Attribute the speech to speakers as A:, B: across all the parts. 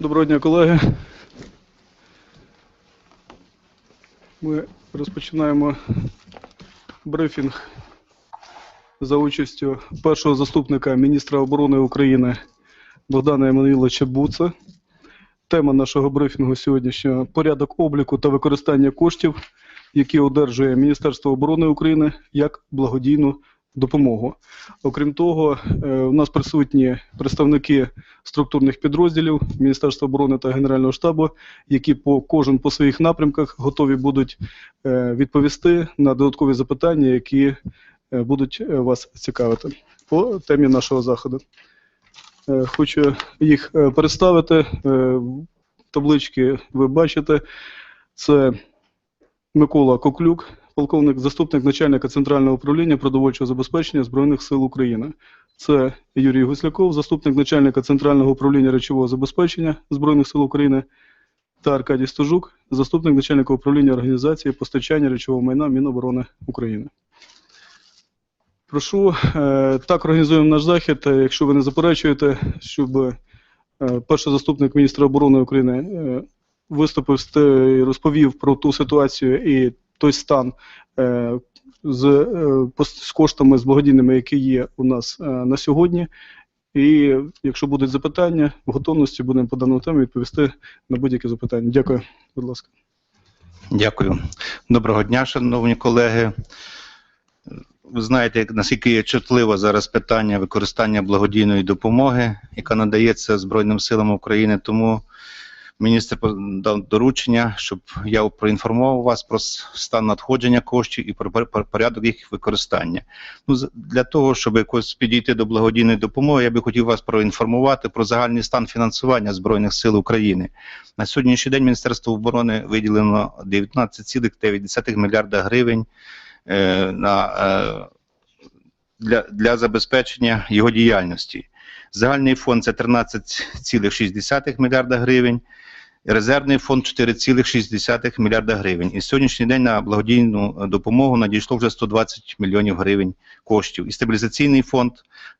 A: Доброго дня, колеги. Ми розпочинаємо брифінг за участю першого заступника міністра оборони України Богдана Еммануїловича Буца. Тема нашого брифінгу сьогоднішнього порядок обліку та використання коштів, які одержує Міністерство оборони України як благодійну допомогу. Окрім того, е, у нас присутні представники структурних підрозділів Міністерства оборони та Генерального штабу, які по кожен по своїх напрямках готові будуть е, відповісти на додаткові запитання, які е, будуть вас цікавити по темі нашого заходу. Хочу їх представити. Таблички ви бачите. Це Микола Коклюк, полковник, заступник начальника Центрального управління продовольчого забезпечення Збройних сил України. Це Юрій Гусляков, заступник начальника Центрального управління речового забезпечення Збройних сил України, та Аркадій Стожук, заступник начальника управління організації постачання речового майна Міноборони України. Прошу, е, так організуємо наш захід, е, якщо ви не заперечуєте, щоб е, перший заступник міністра оборони України виступив і розповів про ту ситуацію і той стан е, з, е, з коштами з благодійними, які є у нас е, на сьогодні. І якщо будуть запитання, в готовності будемо по даному темі відповісти на будь-які запитання. Дякую, будь ласка.
B: Дякую. Доброго дня, шановні колеги. Ви знаєте, наскільки є чутливо зараз питання використання благодійної допомоги, яка надається Збройним силам України. Тому міністр дав доручення, щоб я проінформував вас про стан надходження коштів і про пор- пор- порядок їх використання. Ну, для того, щоб якось підійти до благодійної допомоги, я би хотів вас проінформувати про загальний стан фінансування Збройних сил України. На сьогоднішній день Міністерство оборони виділено 19,9 мільярда гривень е, на, е, для, для забезпечення його діяльності. Загальний фонд це 13,6 мільярда гривень, резервний фонд 4,6 мільярда гривень. І сьогоднішній день на благодійну допомогу надійшло вже 120 мільйонів гривень коштів. І стабілізаційний фонд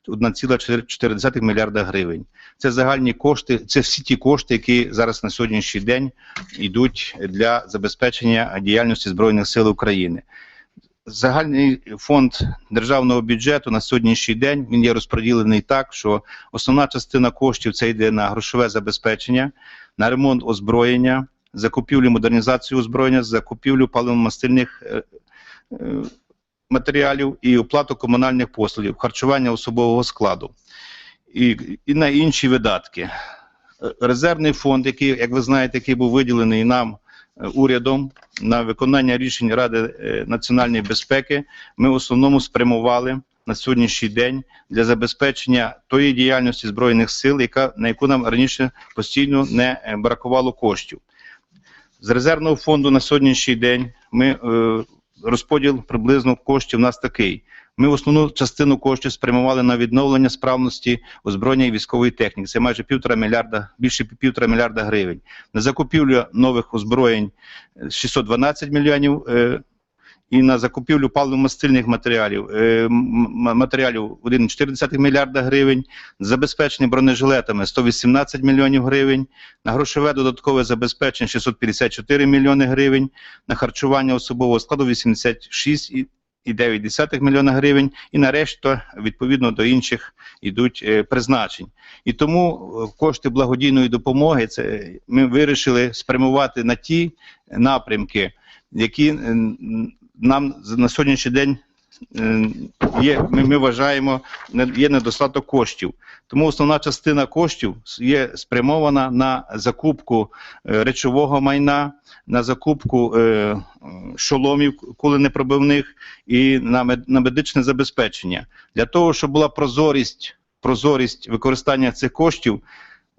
B: 1,4 мільярда гривень. Це загальні кошти, це всі ті кошти, які зараз на сьогоднішній день йдуть для забезпечення діяльності Збройних сил України. Загальний фонд державного бюджету на сьогоднішній день він є розподілений так, що основна частина коштів це йде на грошове забезпечення, на ремонт озброєння, закупівлю модернізацію озброєння, закупівлю паливно-мастильних е, е, матеріалів і оплату комунальних послугів, харчування особового складу і, і на інші видатки. Е, Резервний фонд, який, як ви знаєте, який був виділений нам урядом на виконання рішень Ради е, національної безпеки, ми в основному спрямували на сьогоднішній день для забезпечення тої діяльності збройних сил, яка на яку нам раніше постійно не е, бракувало коштів. З резервного фонду на сьогоднішній день ми е, розподіл приблизно коштів у нас такий. Ми основну частину коштів спрямували на відновлення справності озброєння і військової техніки. Це майже півтора мільярда, більше півтора мільярда гривень. На закупівлю нових озброєнь е, 612 мільйонів е, і на закупівлю паливно-мастильних матеріалів, е, матеріалів 1,4 мільярда гривень, забезпечення бронежилетами 118 мільйонів гривень, на грошове додаткове забезпечення 654 мільйони гривень, на харчування особового складу 86 і і 9 мільйона гривень, і нарешті, відповідно до інших, йдуть е, призначень. І тому е, кошти благодійної допомоги це ми вирішили спрямувати на ті напрямки, які нам на сьогоднішній день є, ми, ми вважаємо, є недостаток коштів. Тому основна частина коштів є спрямована на закупку е, речового майна, на закупку е, е, шоломів куленепробивних і на, мед, на медичне забезпечення. Для того, щоб була прозорість, прозорість використання цих коштів,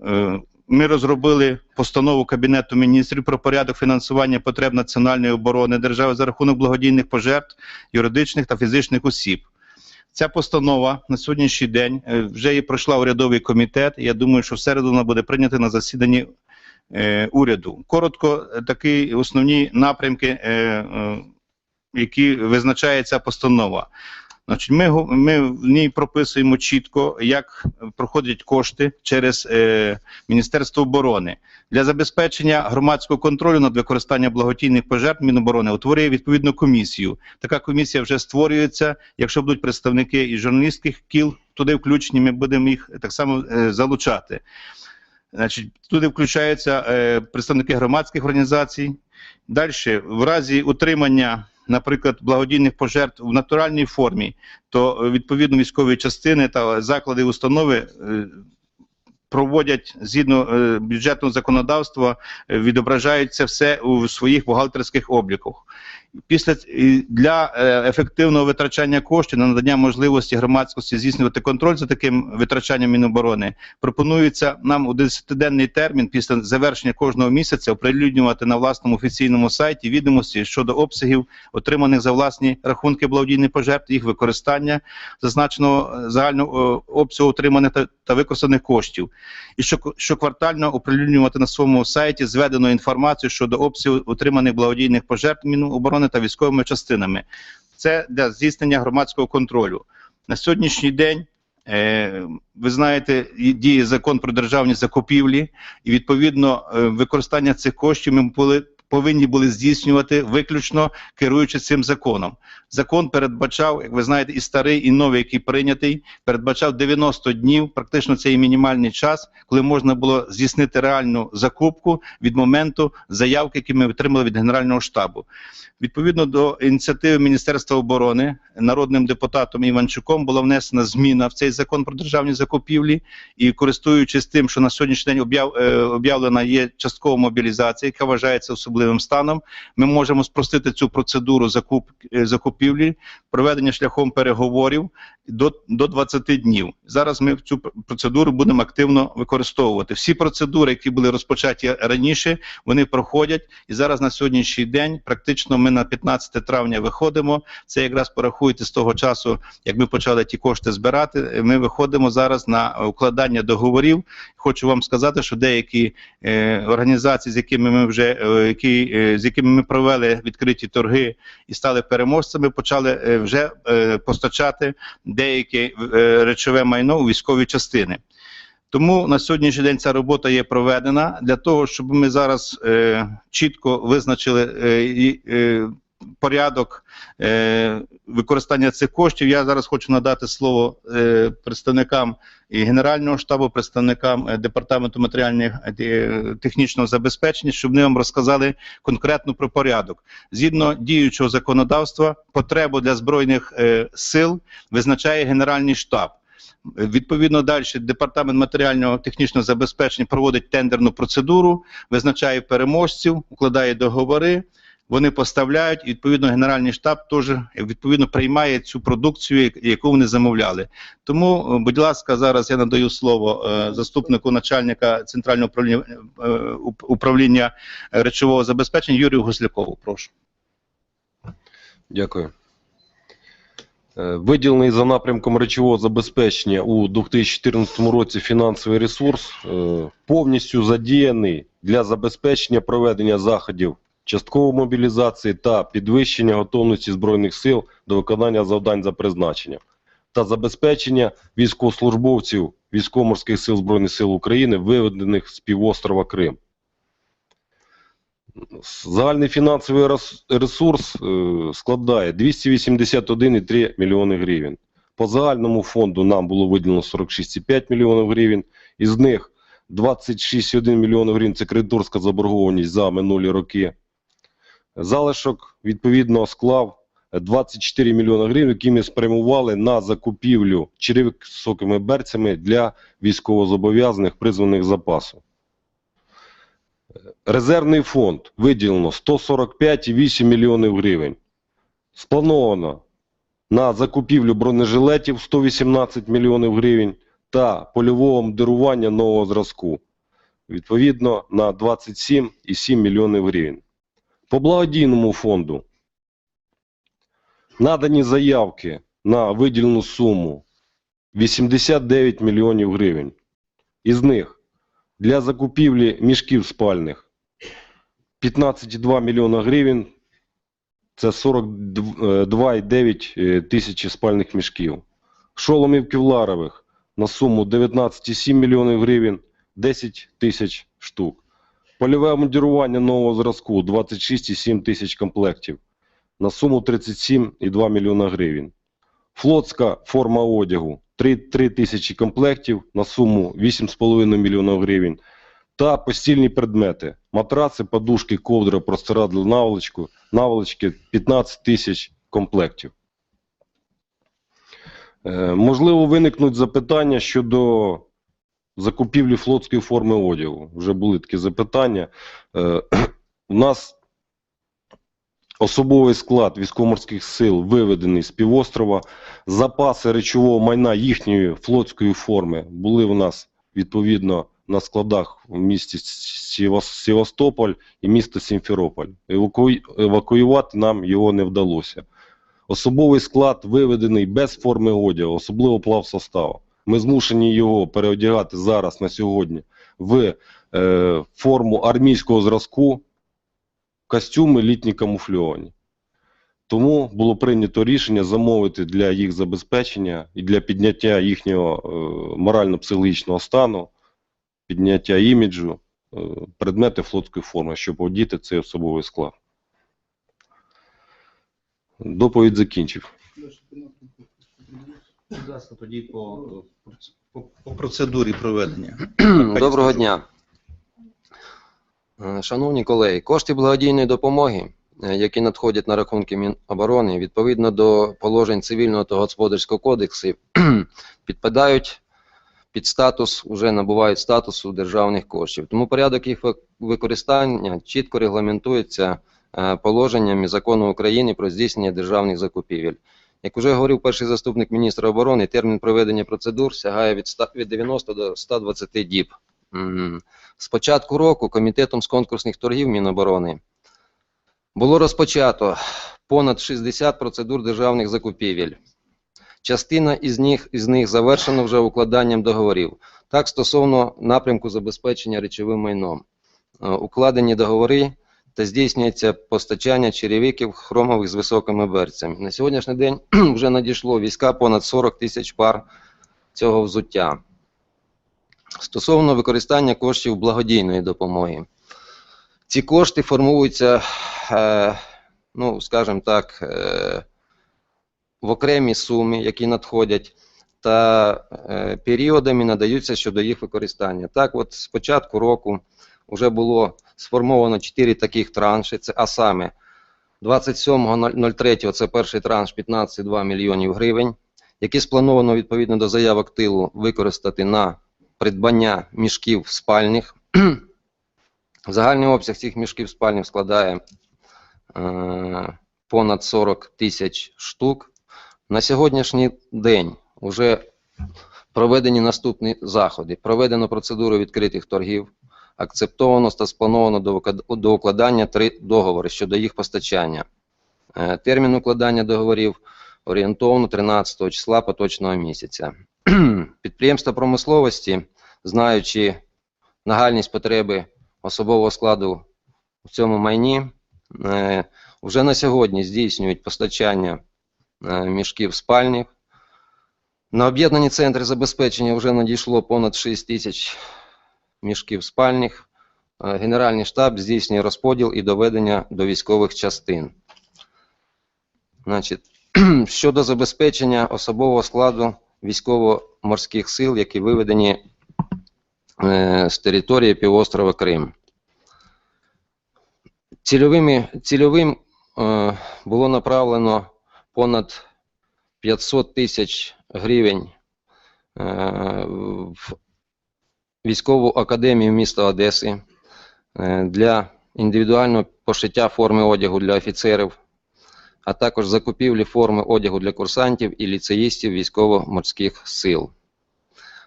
B: е, ми розробили постанову Кабінету міністрів про порядок фінансування потреб національної оборони держави за рахунок благодійних пожертв юридичних та фізичних осіб. Ця постанова на сьогоднішній день е, вже і пройшла урядовий комітет. Я думаю, що в середу вона буде прийнята на засіданні е, уряду. Коротко, е, такі основні напрямки, е, е, які визначає ця постанова. Значить, ми, ми в ній прописуємо чітко, як проходять кошти через е, Міністерство оборони. Для забезпечення громадського контролю над використанням благодійних пожертв Міноборони утворює відповідну комісію. Така комісія вже створюється. Якщо будуть представники із журналістських кіл, туди включені, ми будемо їх так само е, залучати. Значить, туди включаються е, представники громадських організацій. Далі, в разі утримання, наприклад, благодійних пожертв в натуральній формі, то е, відповідно військові частини та заклади установи е, проводять згідно е, бюджетного законодавства, е, відображають це все у своїх бухгалтерських обліках. Після для е, ефективного витрачання коштів на надання можливості громадськості здійснювати контроль за таким витрачанням Міноборони пропонується нам у 10-денний термін після завершення кожного місяця оприлюднювати на власному офіційному сайті відомості щодо обсягів отриманих за власні рахунки благодійних пожертв, їх використання, зазначеного е, загального е, обсягу отриманих та, та використаних коштів. І що, щоквартально оприлюднювати на своєму сайті зведену інформацію щодо обсягу отриманих благодійних пожертв Міноборони та військовими частинами. Це для здійснення громадського контролю. На сьогоднішній день. Е, ви знаєте, діє закон про державні закупівлі, і відповідно е, використання цих коштів ми повинні були здійснювати виключно керуючи цим законом. Закон передбачав, як ви знаєте, і старий, і новий, який прийнятий, передбачав 90 днів, практично це і мінімальний час, коли можна було здійснити реальну закупку від моменту заявки, які ми отримали від Генерального штабу. Відповідно до ініціативи Міністерства оборони, народним депутатом Іванчуком була внесена зміна в цей закон про державні закупівлі, і користуючись тим, що на сьогоднішній день об'яв, е, об'явлена є часткова мобілізація, яка вважається особливим станом, ми можемо спростити цю процедуру закуп, е, закупівлі, проведення шляхом переговорів до, до 20 днів. Зараз ми цю процедуру будемо активно використовувати. Всі процедури, які були розпочаті раніше, вони проходять. І зараз на сьогоднішній день практично ми на 15 травня виходимо. Це якраз порахуйте з того часу, як ми почали ті кошти збирати. Ми виходимо зараз на укладання договорів. Хочу вам сказати, що деякі е, організації, з якими ми вже е, які, е, з якими ми провели відкриті торги і стали переможцями, почали е, вже е, постачати деяке речове майно у військові частини. Тому на сьогоднішній день ця робота є проведена для того, щоб ми зараз е, чітко визначили порядок е, використання цих коштів. Я зараз хочу надати слово е, представникам і Генерального штабу, представникам е, департаменту матеріальних е, технічного забезпечення, щоб вони вам розказали конкретно про порядок. Згідно діючого законодавства, потребу для збройних е, сил визначає Генеральний штаб. Відповідно, далі департамент матеріального технічного забезпечення проводить тендерну процедуру, визначає переможців, укладає договори. Вони поставляють, і відповідно Генеральний штаб теж відповідно приймає цю продукцію, яку вони замовляли. Тому, е, будь ласка, зараз я надаю слово е, заступнику начальника центрального управління, е, управління речового забезпечення Юрію Гуслякову. Прошу.
C: Дякую. Виділений за напрямком речового забезпечення у 2014 році фінансовий ресурс повністю задіяний для забезпечення проведення заходів часткової мобілізації та підвищення готовності Збройних сил до виконання завдань за призначенням та забезпечення військовослужбовців військово-морських сил Збройних сил України, виведених з півострова Крим. Загальний фінансовий ресурс е, складає 281,3 мільйони гривень. По загальному фонду нам було виділено 46,5 мільйонів гривень. Із них 26,1 мільйона гривень це кредиторська заборгованість за минулі роки. Залишок відповідно склав 24 мільйони гривень, які ми спрямували на закупівлю черевик з високими берцями для військовозобов'язаних призваних запасу. Резервний фонд виділено 145,8 мільйонів гривень. Сплановано на закупівлю бронежилетів 118 мільйонів гривень та польового модерування нового зразку. Відповідно на 27,7 мільйонів гривень. По благодійному фонду надані заявки на виділену суму 89 мільйонів гривень. Із них для закупівлі мішків спальних 15,2 мільйона гривень це 42,9 е, тисячі спальних мішків. Шоломів кевларових на суму 19,7 мільйонів гривень, 10 тисяч штук. Польове обмундірування нового зразку 26,7 тисяч комплектів на суму 37,2 мільйона гривень. Флотська форма одягу 3, 3 тисячі комплектів на суму 8,5 мільйона гривень. Та постільні предмети. Матраци, подушки, ковдри, простирадла, наволочку, наволочки 15 тисяч комплектів. Е, можливо, виникнуть запитання щодо закупівлі флотської форми одягу. Вже були такі запитання. Е, у нас особовий склад військово-морських сил виведений з півострова. Запаси речового майна їхньої флотської форми були у нас відповідно на складах в місті Севастополь і місто Сімферополь. Еваку... Евакуювати нам його не вдалося. Особовий склад виведений без форми одягу, особливо плав составу. Ми змушені його переодягати зараз на сьогодні в е, форму армійського зразку, костюми літні камуфльовані. Тому було прийнято рішення замовити для їх забезпечення і для підняття їхнього е, морально-психологічного стану, підняття іміджу, е, предмети флотської форми, щоб одіти цей особовий склад. Доповідь закінчив.
B: Будь ласка, тоді по, по, по процедурі проведення.
D: Доброго дня. Е, Шановні колеги, кошти благодійної допомоги, е, які надходять на рахунки Міноборони, відповідно до положень цивільного та господарського кодексу, підпадають під статус, вже набувають статусу державних коштів. Тому порядок їх використання чітко регламентується е, положеннями закону України про здійснення державних закупівель. Як вже говорив перший заступник міністра оборони, термін проведення процедур сягає від, 100 від 90 до 120 діб. З початку року комітетом з конкурсних торгів Міноборони було розпочато понад 60 процедур державних закупівель. Частина із них, із них завершена вже укладанням договорів. Так, стосовно напрямку забезпечення речовим майном. Е, Укладені договори та здійснюється постачання черевиків хромових з високими берцями. На сьогоднішній день вже надійшло війська понад 40 тисяч пар цього взуття. Стосовно використання коштів благодійної допомоги. Ці кошти формуються, е, ну, скажімо так, е, в окремі суми, які надходять, та е, періодами надаються щодо їх використання. Так, от з початку року вже було сформовано 4 таких транші, це, а саме 27.03 це перший транш 15,2 мільйонів гривень, які сплановано відповідно до заявок тилу використати на придбання мішків спальних. Загальний обсяг цих мішків спальних складає е, понад 40 тисяч штук. На сьогоднішній день вже проведені наступні заходи. Проведено процедуру відкритих торгів, акцептовано та сплановано до укладання три договори щодо їх постачання. Е, Термін укладання договорів орієнтовно 13 числа поточного місяця. Підприємства промисловості, знаючи нагальність потреби особового складу в цьому майні, е, вже на сьогодні здійснюють постачання е, мішків спальних. На об'єднані центри забезпечення вже надійшло понад 6 тисяч мішків спальних. Е, Генеральний штаб здійснює розподіл і доведення до військових частин. Значить, щодо забезпечення особового складу військово-морських сил, які виведені е, з території півострова Крим. Цільовими, цільовим е, було направлено понад 500 тисяч гривень е, в військову академію міста Одеси е, для індивідуального пошиття форми одягу для офіцерів, а також закупівлі форми одягу для курсантів і ліцеїстів військово-морських сил.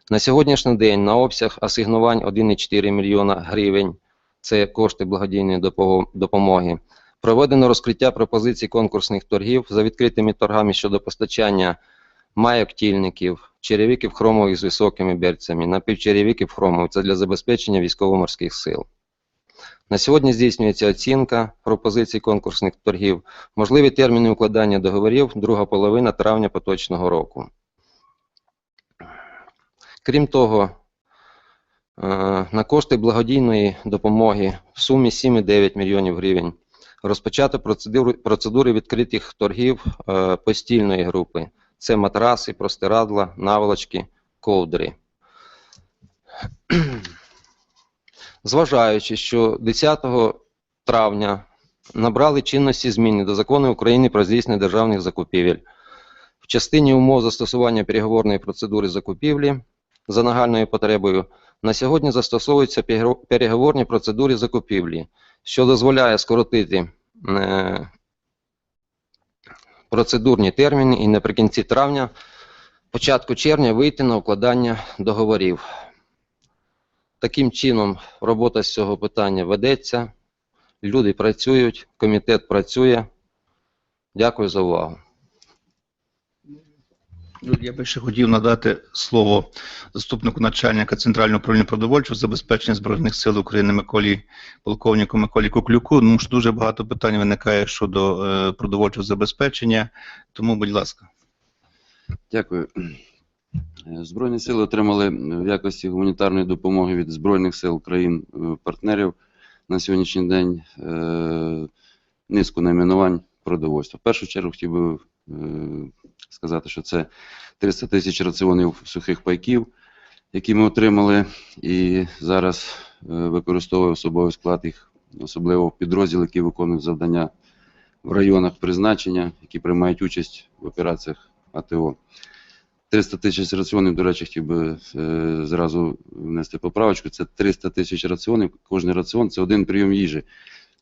D: На сьогоднішній день на обсяг асигнувань 1,4 мільйона гривень це кошти благодійної допомоги. Проведено розкриття пропозицій конкурсних торгів за відкритими торгами щодо постачання майок тільників, черевиків хромових з високими берцями, напівчеревиків хромових це для забезпечення військово-морських сил. На сьогодні здійснюється оцінка пропозицій конкурсних торгів, можливі терміни укладання договорів друга половина травня поточного року. Крім того, е, на кошти благодійної допомоги в сумі 7,9 мільйонів гривень розпочато процедури відкритих торгів е, постільної групи. Це матраси, простирадла, наволочки, ковдри. Зважаючи, що 10 травня набрали чинності зміни до закону України про здійснення державних закупівель в частині умов застосування переговорної процедури закупівлі за нагальною потребою, на сьогодні застосовуються переговорні процедури закупівлі, що дозволяє скоротити е, процедурні терміни і наприкінці травня, початку червня вийти на укладання договорів. Таким чином, робота з цього питання ведеться, люди працюють, комітет працює. Дякую за увагу.
B: Я би ще хотів надати слово заступнику начальника Центрального управління продовольчого забезпечення Збройних сил України Миколі, полковнику Миколі Куклюку. Ну, що дуже багато питань виникає щодо е, продовольчого забезпечення. Тому, будь ласка.
E: Дякую. Е, Збройні сили отримали в якості гуманітарної допомоги від Збройних сил країн-партнерів на сьогоднішній день е, низку найменувань продовольства. В першу чергу хотів би е, сказати, що це 300 тисяч раціонів сухих пайків, які ми отримали, і зараз е, використовує особовий склад їх, особливо в підрозділ, які виконують завдання в районах призначення, які приймають участь в операціях АТО. 300 тисяч раціонів, до речі, хотів би е, зразу внести поправочку. Це 300 тисяч раціонів. Кожний раціон це один прийом їжі.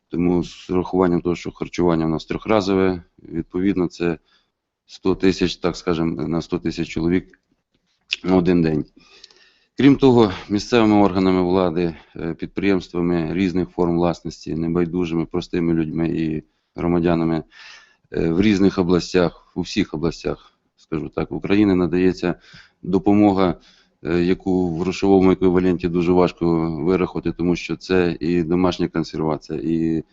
E: Тому з урахуванням того, що харчування у нас трьохразове, відповідно, це 100 тисяч, так скажемо, на 100 тисяч чоловік на один день. Крім того, місцевими органами влади, е, підприємствами різних форм власності, небайдужими, простими людьми і громадянами е, в різних областях, у всіх областях, скажу так, в Україні надається допомога, яку в грошовому еквіваленті дуже важко вирахувати, тому що це і домашня консервація, і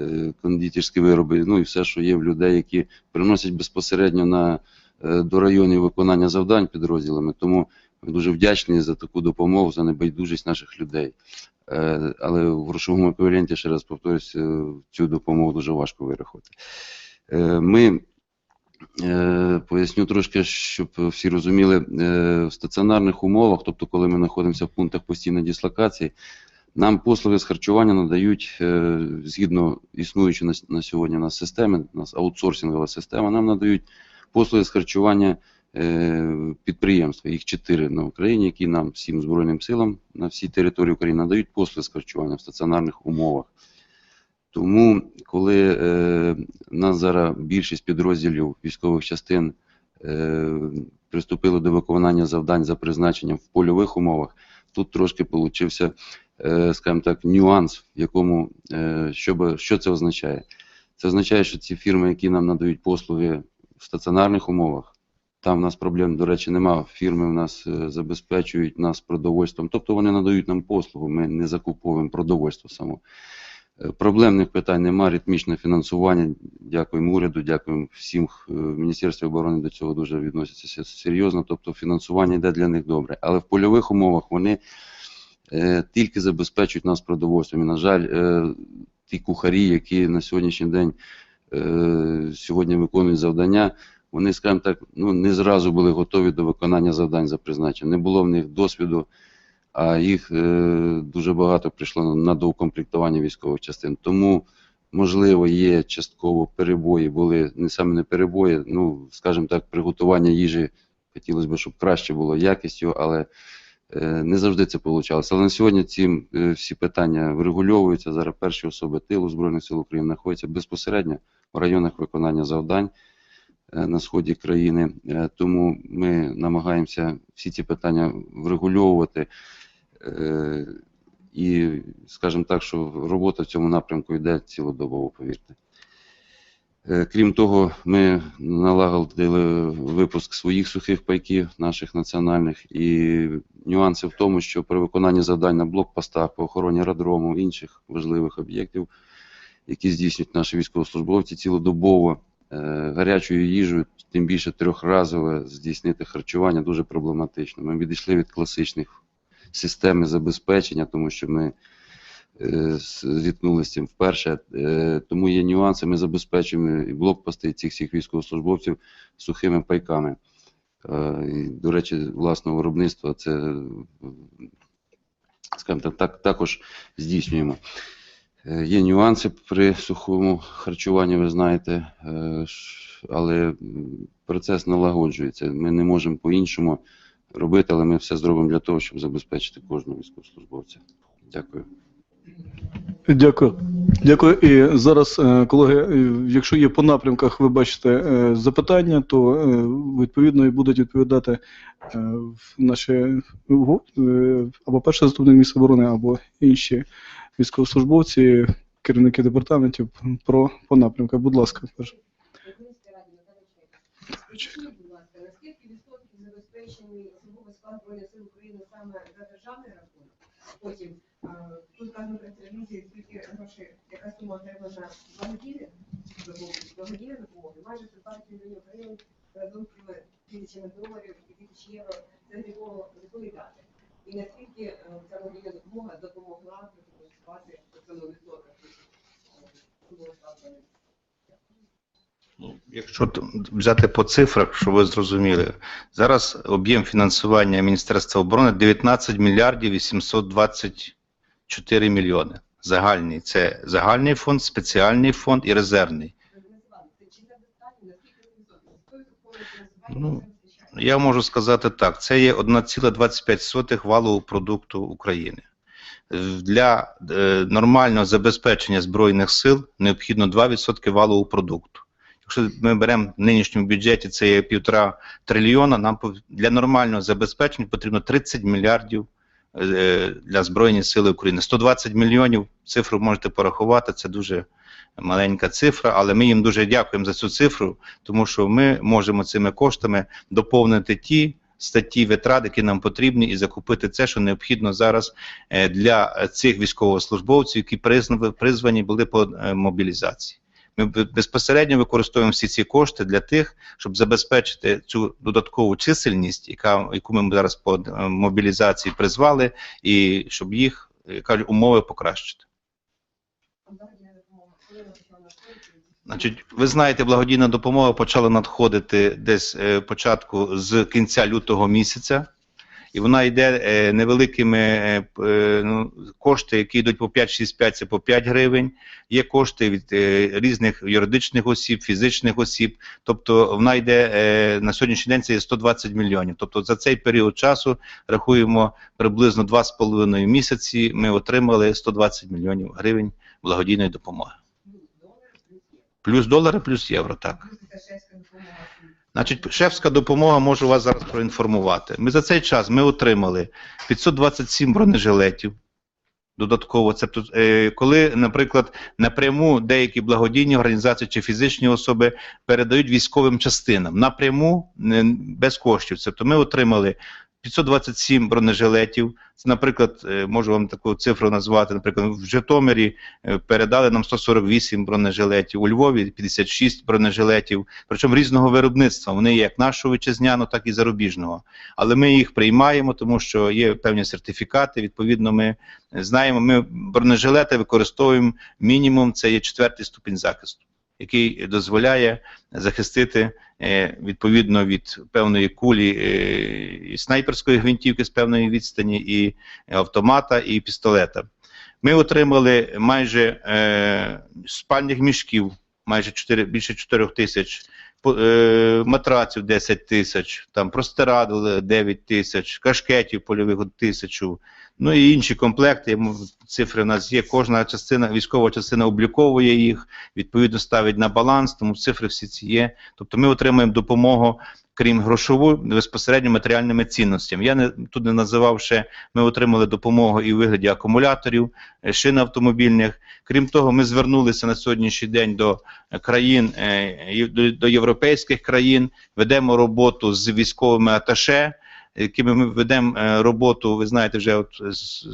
E: е, кондитерські вироби, ну і все, що є в людей, які приносять безпосередньо на, е, до районів виконання завдань підрозділами. Тому ми дуже вдячні за таку допомогу, за небайдужість наших людей. Е, Але в грошовому еквіваленті, ще раз повторюсь, е, цю допомогу дуже важко вирахувати. Е, Ми Е, Поясню трошки, щоб всі розуміли, е, в стаціонарних умовах, тобто коли ми знаходимося в пунктах постійної дислокації, нам послуги з харчування надають е, згідно існуючої на, на сьогодні у нас системи, у нас аутсорсингова система, нам надають послуги з харчування е, підприємства. Їх чотири на Україні, які нам всім Збройним силам на всій території України надають послуги з харчування в стаціонарних умовах. Тому, коли е, нас зараз більшість підрозділів військових частин е, приступили до виконання завдань за призначенням в польових умовах, тут трошки получився, е, скажімо так, нюанс, в якому е, що, що це означає. Це означає, що ці фірми, які нам надають послуги в стаціонарних умовах, там в нас проблем, до речі, нема. Фірми в нас е, забезпечують нас продовольством, тобто вони надають нам послугу, ми не закуповуємо продовольство само. Е, Проблемних питань немає, ритмічне фінансування. Дякуємо уряду, дякуємо всім е, Міністерстві оборони до цього дуже відносяться серйозно. Тобто фінансування йде для них добре. Але в польових умовах вони е, тільки забезпечують нас продовольством. І, на жаль, е, ті кухарі, які на сьогоднішній день е, сьогодні виконують завдання, вони, скажімо так, ну не зразу були готові до виконання завдань за призначенням. Не було в них досвіду а їх е, дуже багато прийшло на доукомплектування військових частин. Тому, можливо, є частково перебої, були не саме не перебої, ну, скажімо так, приготування їжі хотілося б, щоб краще було якістю, але е, не завжди це вийшло. Але на сьогодні ці е, всі питання врегульовуються. Зараз перші особи тилу Збройних сил України знаходяться безпосередньо в районах виконання завдань на сході країни. Тому ми намагаємося всі ці питання врегульовувати. Е, І, скажімо так, що робота в цьому напрямку йде цілодобово, повірте. Е, Крім того, ми налагодили випуск своїх сухих пайків, наших національних, і нюанси в тому, що при виконанні завдань на блокпостах по охороні аеродрому, інших важливих об'єктів, які здійснюють наші військовослужбовці цілодобово, е, гарячою їжею, тим більше трьохразове здійснити харчування дуже проблематично. Ми відійшли від класичних систем забезпечення, тому що ми е, зіткнулися з цим вперше. Е, Тому є нюанси. Ми забезпечуємо і блокпости цих всіх військовослужбовців сухими пайками. Е, До речі, власного виробництва це, скажімо так, так, також здійснюємо. Є нюанси при сухому харчуванні, ви знаєте, але процес налагоджується. Ми не можемо по-іншому робити, але ми все зробимо для того, щоб забезпечити кожного військовослужбовця. Дякую.
A: Дякую. Дякую. І зараз, е, колеги, е, якщо є по напрямках, ви бачите е, запитання, то відповідно і будуть відповідати наші або перший заступник міністра оборони, або інші військовослужбовці, керівники департаментів про по напрямках. Будь ласка, перше.
F: Наскільки відсотків забезпечений особовий склад Збройних сил України саме за державний рахунок? Потім тут кажуть про телевізії, скільки грошей, яка сума отримана благодійних допомоги, благодійної допомоги, майже 15 мільйонів гривень разом з тисячами доларів і тисяч євро це гріхово відповідати. І наскільки е, ця благодійна допомога допомогла ситуації в цьому відсотках складу?
B: Ну, Якщо взяти по цифрах, щоб ви зрозуміли, зараз об'єм фінансування Міністерства оборони 19 мільярдів 824 мільйони. Загальний це загальний фонд, спеціальний фонд і резервний. Ну, Я можу сказати так: це є 1,25 валового продукту України. Для е, нормального забезпечення збройних сил необхідно 2% валового продукту. Якщо ми беремо в нинішньому бюджеті, це є півтора трильйона. Нам для нормального забезпечення потрібно 30 мільярдів е, для Збройних сил України. 120 мільйонів цифру можете порахувати, це дуже маленька цифра, але ми їм дуже дякуємо за цю цифру, тому що ми можемо цими коштами доповнити ті статті витрат, які нам потрібні, і закупити це, що необхідно зараз е, для цих військовослужбовців, які призвані були по е, мобілізації. Ми безпосередньо використовуємо всі ці кошти для тих, щоб забезпечити цю додаткову чисельність, яка, яку ми зараз по е, мобілізації призвали, і щоб їх кажуть, умови покращити. Значить, ви знаєте, благодійна допомога почала надходити десь е, початку з кінця лютого місяця, і вона йде е, невеликими е, е, ну, кошти, які йдуть по 5-6-5, це по 5 гривень. Є кошти від різних юридичних осіб, фізичних осіб. Тобто вона йде на сьогоднішній день це є 120 мільйонів. Тобто за цей період часу рахуємо приблизно 2,5 місяці. Ми отримали 120 мільйонів гривень благодійної допомоги. Плюс долари, плюс євро, так. Значить, шефська допомога можу вас зараз проінформувати. Ми за цей час ми отримали 527 бронежилетів. Додатково, це е, коли, наприклад, напряму деякі благодійні організації чи фізичні особи передають військовим частинам напряму без коштів. Тобто ми отримали 527 бронежилетів. Це, наприклад, е, можу вам таку цифру назвати. Наприклад, в Житомирі е, передали нам 148 бронежилетів, у Львові 56 бронежилетів, причому різного виробництва. Вони є як нашого вітчизняного, так і зарубіжного. Але ми їх приймаємо, тому що є певні сертифікати. Відповідно, ми знаємо, ми бронежилети використовуємо мінімум, це є четвертий ступінь захисту, який дозволяє захистити е, відповідно від певної кулі е, і снайперської гвинтівки з певної відстані, і автомата, і пістолета. Ми отримали майже е, спальних мішків, майже 4, більше 4 тисяч, е, матраців 10 тисяч, там простирадл 9 тисяч, кашкетів польових тисячу, ну і інші комплекти. Цифри у нас є. Кожна частина, військова частина обліковує їх, відповідно ставить на баланс, тому цифри всі ці є. Тобто ми отримуємо допомогу крім грошової, безпосередньо матеріальними цінностями. Я не тут не називав ще. Ми отримали допомогу і у вигляді акумуляторів, е, шин автомобільних. Крім того, ми звернулися на сьогоднішній день до е, країн е, до європейських країн. Ведемо роботу з військовими аташе. Якими ми ведемо е, роботу, ви знаєте, вже от з,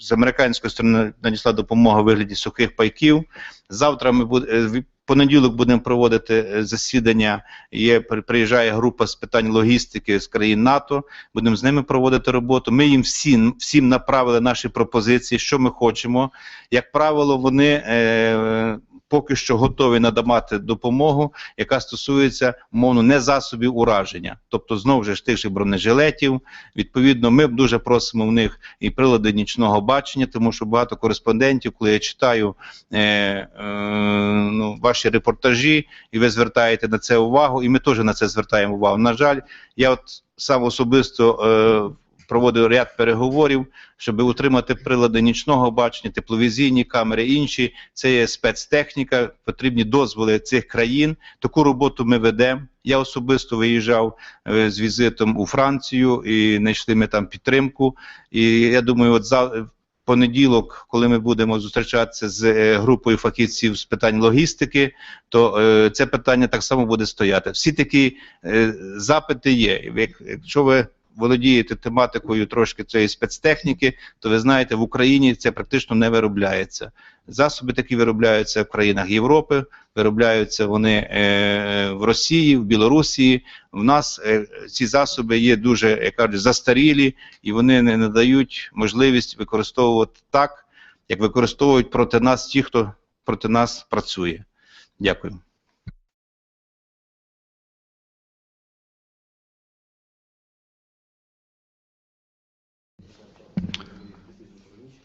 B: з, американської сторони надійшла допомога у вигляді сухих пайків. Завтра ми буде в понеділок будемо проводити е, засідання. Є приїжджає група з питань логістики з країн НАТО. Будемо з ними проводити роботу. Ми їм всім всім направили наші пропозиції, що ми хочемо. Як правило, вони е, поки що готові надавати допомогу, яка стосується мовно не засобів ураження, тобто знову ж тих же бронежилетів. Відповідно, ми дуже просимо в них і прилади нічного бачення, тому що багато кореспондентів, коли я читаю е, е, ну, ваші репортажі, і ви звертаєте на це увагу, і ми теж на це звертаємо увагу. На жаль, я от сам особисто е, проводив ряд переговорів, щоб утримати прилади нічного бачення, тепловізійні камери, інші. Це є спецтехніка, потрібні дозволи цих країн. Таку роботу ми ведемо. Я особисто виїжджав е, з візитом у Францію і знайшли ми там підтримку. І я думаю, от за понеділок, коли ми будемо зустрічатися з е, групою фахівців з питань логістики, то е, це питання так само буде стояти. Всі такі е, запити є. Як- Якщо ви володієте тематикою трошки цієї спецтехніки, то ви знаєте, в Україні це практично не виробляється. Засоби такі виробляються в країнах Європи, виробляються вони е, в Росії, в Білорусі. В нас е, ці засоби є дуже, як кажуть, застарілі, і вони не надають можливість використовувати так, як використовують проти нас ті, хто проти нас працює. Дякую.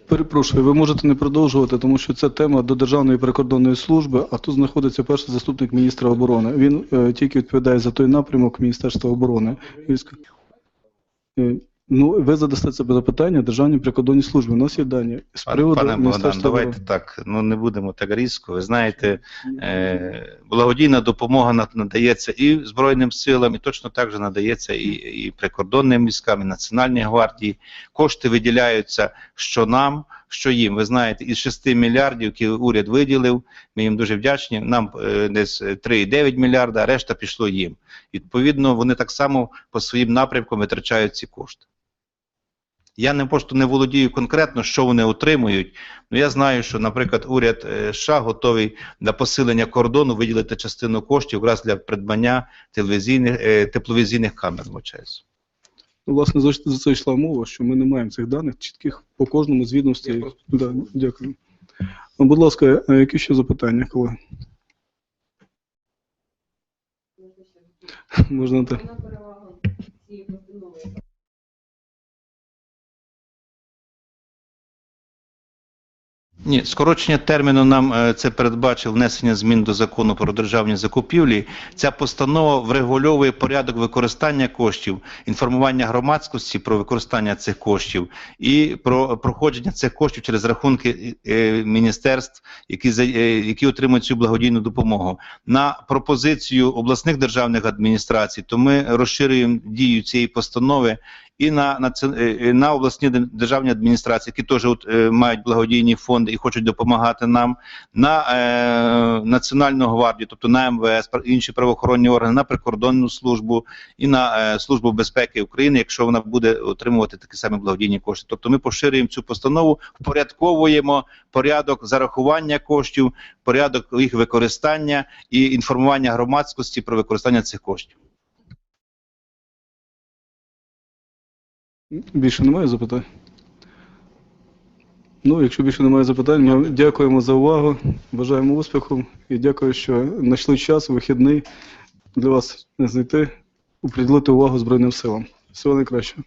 A: Перепрошую, ви можете не продовжувати, тому що це тема до Державної прикордонної служби, а тут знаходиться перший заступник міністра оборони. Він е, тільки відповідає за той напрямок Міністерства оборони. Е, ну, ви задасте це запитання Державній прикордонній службі. У нас є дані з приводу
B: пане Богдан, давайте так. Ну не будемо так різко. Ви знаєте, е, благодійна допомога надається і Збройним силам, і точно так же надається і, і прикордонним військам, і Національній гвардії. Кошти виділяються що нам, що їм. Ви знаєте, із 6 мільярдів, які уряд виділив, ми їм дуже вдячні. Нам е, десь 3,9 мільярда, а решта пішло їм. Відповідно, вони так само по своїм напрямкам витрачають ці кошти. Я не просто не володію конкретно, що вони отримують. Ну я знаю, що, наприклад, уряд е, США готовий для посилення кордону виділити частину коштів якраз для придбання телевізійних е, тепловізійних камер. вибачаюсь.
A: Ну, Власне, за, за це йшла мова, що ми не маємо цих даних чітких по кожному з відомостей. Да, дякую. Ну, будь ласка, які ще запитання, колеги? Можна так.
B: Ні, скорочення терміну нам е, це передбачив внесення змін до закону про державні закупівлі. Ця постанова врегульовує порядок використання коштів, інформування громадськості про використання цих коштів і про проходження цих коштів через рахунки е, міністерств, які е, які отримують цю благодійну допомогу. На пропозицію обласних державних адміністрацій, то ми розширюємо дію цієї постанови і на, на, е, на обласні де- державні адміністрації, які теж от, е, мають благодійні фонди і хочуть допомагати нам, на е, Національну гвардію, тобто на МВС, інші правоохоронні органи, на прикордонну службу і на е, Службу безпеки України, якщо вона буде отримувати такі самі благодійні кошти. Тобто ми поширюємо цю постанову, впорядковуємо порядок зарахування коштів, порядок їх використання і інформування громадськості про використання цих коштів.
A: Більше немає запитань? Ну, якщо більше немає запитань, ми дякуємо за увагу, бажаємо успіху і дякую, що знайшли час, вихідний для вас знайти, приділити увагу Збройним силам. Всього найкращого.